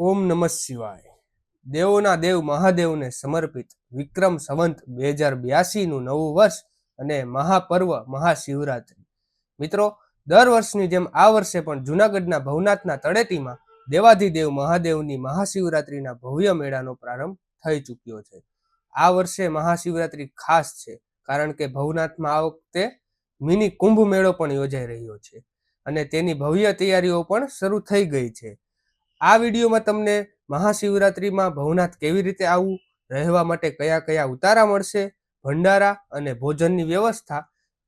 ઓમ નમઃ શિવાય. દેવોના દેવ મહાદેવને સમર્પિત વિક્રમ સંવંત બે હજાર બ્યાસીનું નવું વર્ષ અને મહાપર્વ મહાશિવરાત્રિ. મિત્રો, દર વર્ષની જેમ આ વર્ષે પણ જૂનાગઢના ભવનાથના તળેટીમાં દેવાધિદેવ મહાદેવની મહાશિવરાત્રિના ભવ્ય મેળાનો પ્રારંભ થઈ ચૂક્યો છે. આ વર્ષે મહાશિવરાત્રિ ખાસ છે, કારણ કે ભવનાથમાં આ વખતે મિની કુંભ મેળો પણ યોજાઈ રહ્યો છે અને તેની ભવ્ય તૈયારીઓ પણ શરૂ થઈ ગઈ છે. આ વિડીયોમાં તમને મહાશિવરાત્રિમાં ભવનાથ કેવી રીતે આવવું રહેવા માટે કયા કયા ઉતારા મળશે, ભંડારા અને ભોજનની વ્યવસ્થા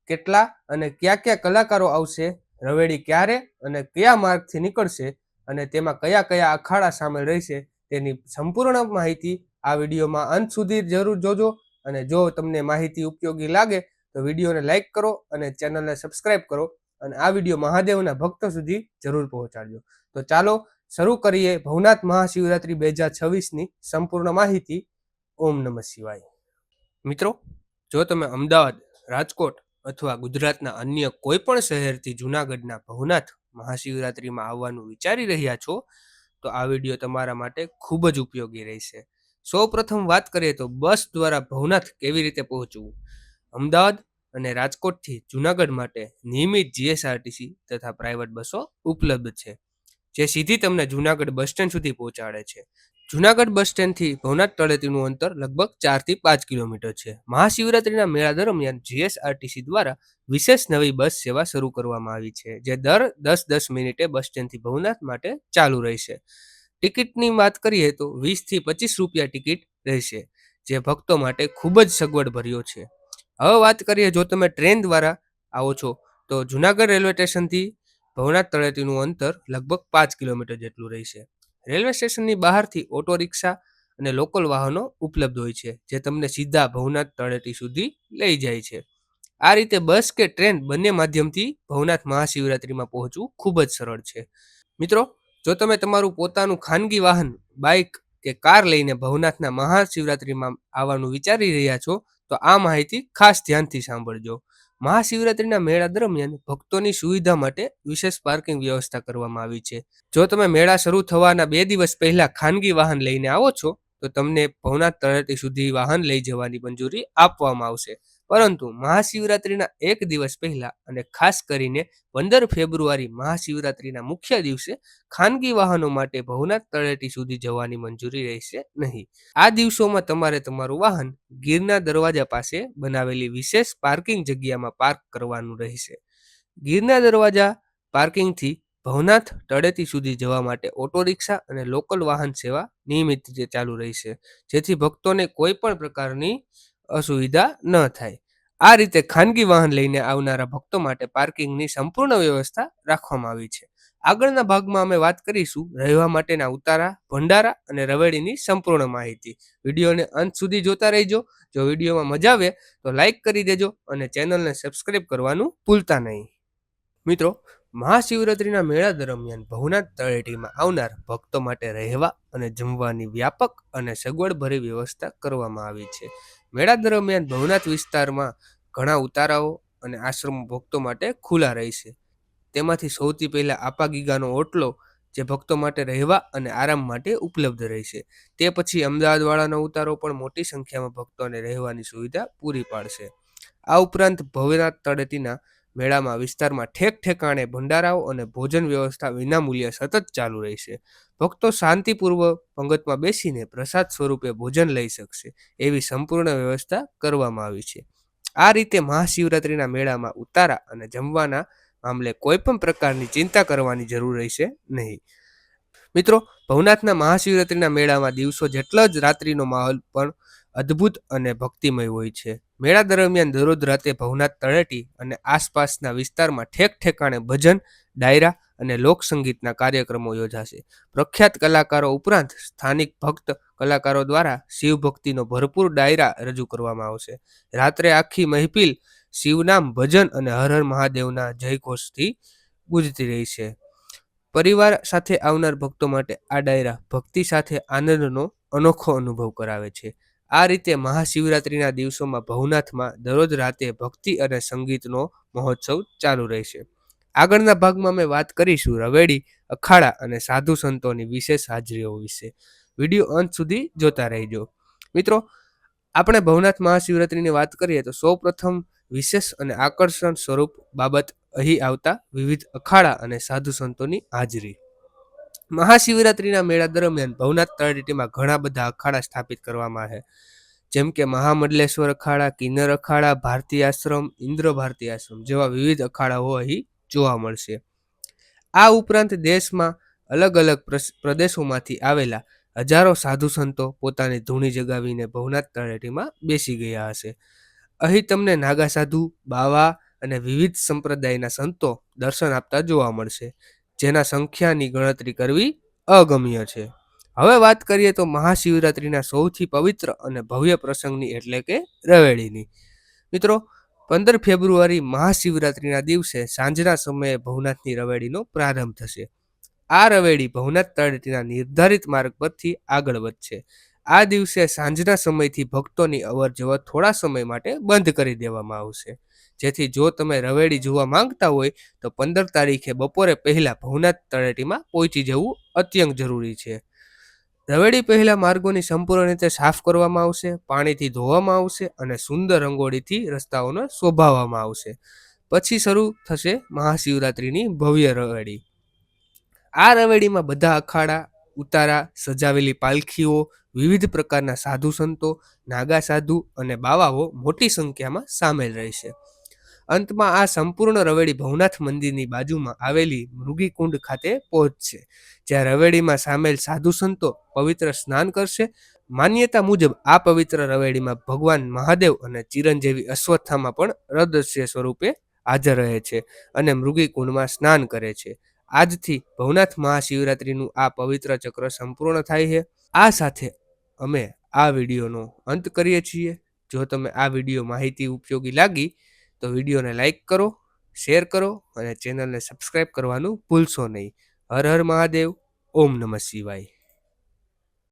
કેટલા અને કયા કયા કલાકારો આવશે, રવેડી ક્યારે અને કયા માર્ગથી નીકળશે અને તેમાં કયા કયા અખાડા સામેલ રહેશે તેની સંપૂર્ણ માહિતી આ વિડીયોમાં અંત સુધી જરૂર જોજો અને જો તમને માહિતી ઉપયોગી લાગે તો વિડીયોને લાઇક કરો અને ચેનલને સબસ્ક્રાઇબ કરો અને આ વીડિયો મહાદેવના ભક્તો સુધી જરૂર પહોંચાડજો. તો ચાલો શરૂ કરીએ ભવનાથ મહાશિવરાત્રિ બે હજાર છવ્વીસની સંપૂર્ણ માહિતી. ઓમ નમઃ શિવાય. મિત્રો, જો તમે અમદાવાદ, રાજકોટ અથવા ગુજરાતના અન્ય કોઈ પણ શહેરથી જૂનાગઢના ભવનાથ મહાશિવરાત્રિમાં આવવાનું વિચારી રહ્યા છો, તો આ વીડિયો તમારા માટે ખૂબ જ ઉપયોગી રહેશે. સૌ પ્રથમ વાત કરીએ તો બસ દ્વારા ભવનાથ કેવી રીતે પહોંચવું? અમદાવાદ અને રાજકોટથી જૂનાગઢ માટે નિયમિત જીએસઆરટીસી તથા પ્રાઇવેટ બસો ઉપલબ્ધ છે. જે સીધી તમને જુનાગઢ બસ સ્ટેન્ડ સુધી પહોંચાડે છે. જુનાગઢ બસ સ્ટેન્ડથી ભવનાથ તળેટીનું અંતર લગભગ ચારથી પાંચ કિલોમીટર છે. મહાશિવરાત્રિના મેળા દરમિયાન જીએસઆરટીસી દ્વારા વિશેષ નવી બસ સેવા શરૂ કરવામાં આવી છે, જે દર દસ દસ મિનિટે બસ સ્ટેન્ડથી ભવનાથ માટે ચાલુ રહેશે. ટિકિટની વાત કરીએ તો વીસથી પચીસ રૂપિયા ટિકિટ રહેશે, જે ભક્તો માટે ખૂબ જ સગવડ ભર્યો છે. હવે વાત કરીએ જો તમે ટ્રેન દ્વારા આવો છો, તો જુનાગઢ રેલવે સ્ટેશનથી ભવનાથ તળેટીનું અંતર લગભગ પાંચ કિલોમીટર જેટલું રહેશે રેલવે સ્ટેશનની બહારથી ઓટો રિક્ષા અને લોકલ વાહનો ઉપલબ્ધ હોય છે, જે તમને સીધા ભવનાથ તળેટી સુધી લઈ જાય છે. આ રીતે બસ કે ટ્રેન બંને માધ્યમથી ભવનાથ મહાશિવરાત્રિમાં પહોંચવું ખૂબ જ સરળ છે. મિત્રો, જો તમે તમારું પોતાનું ખાનગી વાહન, બાઇક કે કાર લઈને ભવનાથના મહાશિવરાત્રિમાં આવવાનું વિચારી રહ્યા છો, તો આ માહિતી ખાસ ધ્યાનથી સાંભળજો. મહાશિવરાત્રિના મેળા દરમિયાન ભક્તોની સુવિધા માટે વિશેષ પાર્કિંગ વ્યવસ્થા કરવામાં આવી છે. જો તમે મેળા શરૂ થવાના બે દિવસ પહેલા ખાનગી વાહન લઈને આવો છો, તો તમને ભવનાથ તળેટી સુધી વાહન લઈ જવાની મંજૂરી આપવામાં આવશે. પરંતુ મહાશિવરાત્રિના એક દિવસ પહેલા અને ખાસ કરીને પંદર ફેબ્રુઆરી મહાશિવરાત્રિના મુખ્ય દિવસે ખાનગી વાહનો માટે ભવનાથ તળેટી સુધી જવાની મંજૂરી રહેશે નહીં. આ દિવસોમાં તમારે તમારું વાહન ગીરના દરવાજા પાસે બનાવેલી વિશેષ પાર્કિંગ જગ્યામાં પાર્ક કરવાનું રહેશે. ગીરના દરવાજા પાર્કિંગથી ભવનાથ તળેટી સુધી જવા માટે ઓટો રિક્ષા અને લોકલ વાહન સેવા નિયમિત રીતે ચાલુ રહેશે. જેથી ભક્તોને કોઈ પણ પ્રકારની અસુવિધા ન થાય. આ રીતે ખાનગી વાહન લઈને આવનારા ભક્તો માટે પાર્કિંગની સંપૂર્ણ વ્યવસ્થા રાખવામાં આવી છે. આગળના ભાગમાં અમે વાત કરીશું રહેવા માટેના ઉતારા, ભંડારા અને રવેડીની સંપૂર્ણ માહિતી. વિડીયોને અંત સુધી જોતા રહેજો. જો વિડીયોમાં મજા આવે તો લાઇક કરી દેજો અને ચેનલને સબસ્ક્રાઈબ કરવાનું ભૂલતા નહીં. મિત્રો, મહાશિવરાત્રિના મેળા દરમિયાન ભવનાથ તળેટીમાં આવનાર ભક્તો માટે રહેવા અને જમવાની વ્યાપક અને સગવડભરી વ્યવસ્થા કરવામાં આવી છે. મેળા દરમિયાન ભવનાથ વિસ્તારમાં ઘણા ઉતારાઓ અને આશ્રમો ભક્તો માટે ખુલ્લા રહેશે તેમાંથી સૌથી પહેલા આપા ગીગાનો ઓટલો જે ભક્તો માટે રહેવા અને આરામ માટે ઉપલબ્ધ રહેશે તે પછી અમદાવાદવાળાનો ઉતારો પણ મોટી સંખ્યામાં ભક્તોને રહેવાની સુવિધા પૂરી પાડશે. આ ઉપરાંત ભવનાથ તળેટીના મેળામાં વિસ્તારમાં ઠેક ઠેકાણે ભંડારાઓ અને ભોજન વ્યવસ્થા વિનામૂલ્યે સતત ચાલુ રહેશે. ભક્તો શાંતિપૂર્વક પંગતમાં બેસીને પ્રસાદ સ્વરૂપે ભોજન લઈ શકશે એવી સંપૂર્ણ વ્યવસ્થા કરવામાં આવી છે. આ રીતે મહાશિવરાત્રિના મેળામાં ઉતારા અને જમવાના મામલે કોઈ પણ પ્રકારની ચિંતા કરવાની જરૂર રહેશે નહીં. મિત્રો, ભવનાથના મહાશિવરાત્રિના મેળામાં દિવસો જેટલો જ રાત્રિનો માહોલ પણ અદ્ભુત અને ભક્તિમય હોય છે. મેળા દરમિયાન દરરોજ રાતે ભવનાથ તળેટી અને આસપાસના વિસ્તારમાં ઠેક ઠેકાણે ભજન, ડાયરા અને લોકસંગીતના કાર્યક્રમો યોજાશે. પ્રખ્યાત કલાકારો ઉપરાંત સ્થાનિક ભક્ત કલાકારો દ્વારા શિવ ભક્તિનો ભરપૂર ડાયરા રજૂ કરવામાં આવશે. રાત્રે આખી મહેફિલ શિવનામ, ભજન અને હર હર મહાદેવના જયઘોષથી ગુજતી રહી છે. પરિવાર સાથે આવનાર ભક્તો માટે આ ડાયરા ભક્તિ સાથે આનંદનો અનોખો અનુભવ કરાવે છે. આ રીતે મહાશિવરાત્રિના દિવસોમાં ભવનાથમાં દરરોજ રાતે ભક્તિ અને સંગીતનો મહોત્સવ ચાલુ રહેશે. આગળના ભાગમાં અમે વાત કરીશું રવેડી, અખાડા અને સાધુ સંતોની વિશેષ હાજરીઓ વિશે. વીડિયો અંત સુધી જોતા રહેજો. મિત્રો, આપણે ભવનાથ મહાશિવરાત્રિની વાત કરીએ તો સૌ પ્રથમ વિશેષ અને આકર્ષણ સ્વરૂપ બાબત અહીં આવતા વિવિધ અખાડા અને સાધુ સંતોની હાજરી. મહાશિવરાત્રિના મેળા દરમિયાન ભવનાથ તળેટીમાં ઘણા બધા અખાડા સ્થાપિત કરવામાં આવે જેમ કે મહામંડલેશ્વર અખાડા, કિન્નર અખાડા ભારતી આશ્રમ, ઇન્દ્ર ભારતી આશ્રમ જેવા વિવિધ અખાડાઓ અહીં જોવા મળશે. આ ઉપરાંત દેશમાં અલગ અલગ પ્રદેશોમાંથી આવેલા હજારો સાધુ સંતો પોતાની ધૂણી જગાવીને ભવનાથ તળેટીમાં બેસી ગયા હશે. અહીં તમને નાગા સાધુ, બાવા અને વિવિધ સંપ્રદાયના સંતો દર્શન આપતા જોવા મળશે. જેના સંખ્યાની ગણતરી કરવી અગમ્ય છે. હવે વાત કરીએ તો મહાશિવરાત્રિના સૌથી પવિત્ર અને ભવ્ય પ્રસંગની એટલે કે રવેડીની. મિત્રો, પંદર ફેબ્રુઆરી મહાશિવરાત્રિના દિવસે સાંજના સમયે ભવનાથની રવેડીનો પ્રારંભ થશે. આ રવેડી ભવનાથ તળેટીના નિર્ધારિત માર્ગ પરથી આગળ વધશે. આ દિવસે સાંજના સમયથી ભક્તોની અવર જવર થોડા સમય માટે બંધ કરી દેવામાં આવશે. જેથી જો તમે રવેડી જોવા માંગતા હોય, તો પંદર તારીખે બપોરે પહેલાં ભવનાથ તળેટીમાં પહોંચી જવું અત્યંત જરૂરી છે. રવેડી પહેલા માર્ગોની સંપૂર્ણ રીતે સાફ કરવામાં આવશે, પાણીથી ધોવામાં આવશે અને સુંદર રંગોળીથી રસ્તાઓને શોભાવવામાં આવશે. પછી શરૂ થશે મહાશિવરાત્રિની ભવ્ય રવેડી. આ રવેડીમાં બધા અખાડા, ઉતારા, સજાવેલી પાલખીઓ, વિવિધ પ્રકારના સાધુ સંતો, નાગા સાધુ અને બાવાઓ મોટી સંખ્યામાં સામેલ રહેશે. અંતમાં આ સંપૂર્ણ રવેડી ભવનાથ મંદિરની બાજુમાં આવેલી મૃગીકુંડ ખાતે પહોંચશે, જ્યાં રવેડીમાં સામેલ સાધુ સંતો પવિત્ર સ્નાન કરશે. માન્યતા મુજબ આ પવિત્ર રવેડીમાં ભગવાન મહાદેવ અને ચિરંજીવી અશ્વત્થામાં પણ રદસ્ય સ્વરૂપે હાજર રહે છે અને મૃગીકુંડમાં સ્નાન કરે છે. આજથી ભવનાથ મહાશિવરાત્રિનું આ પવિત્ર ચક્ર સંપૂર્ણ થાય છે. આ સાથે અમે આ વિડીયોનો અંત કરીએ છીએ. જો તમે આ વીડિયો માહિતી ઉપયોગી લાગી તો વિડીયોને લાઇક કરો, શેર કરો અને ચેનલને સબસ્ક્રાઈબ કરવાનું ભૂલશો નહીં. હર હર મહાદેવ, ઓમ નમઃ શિવાય.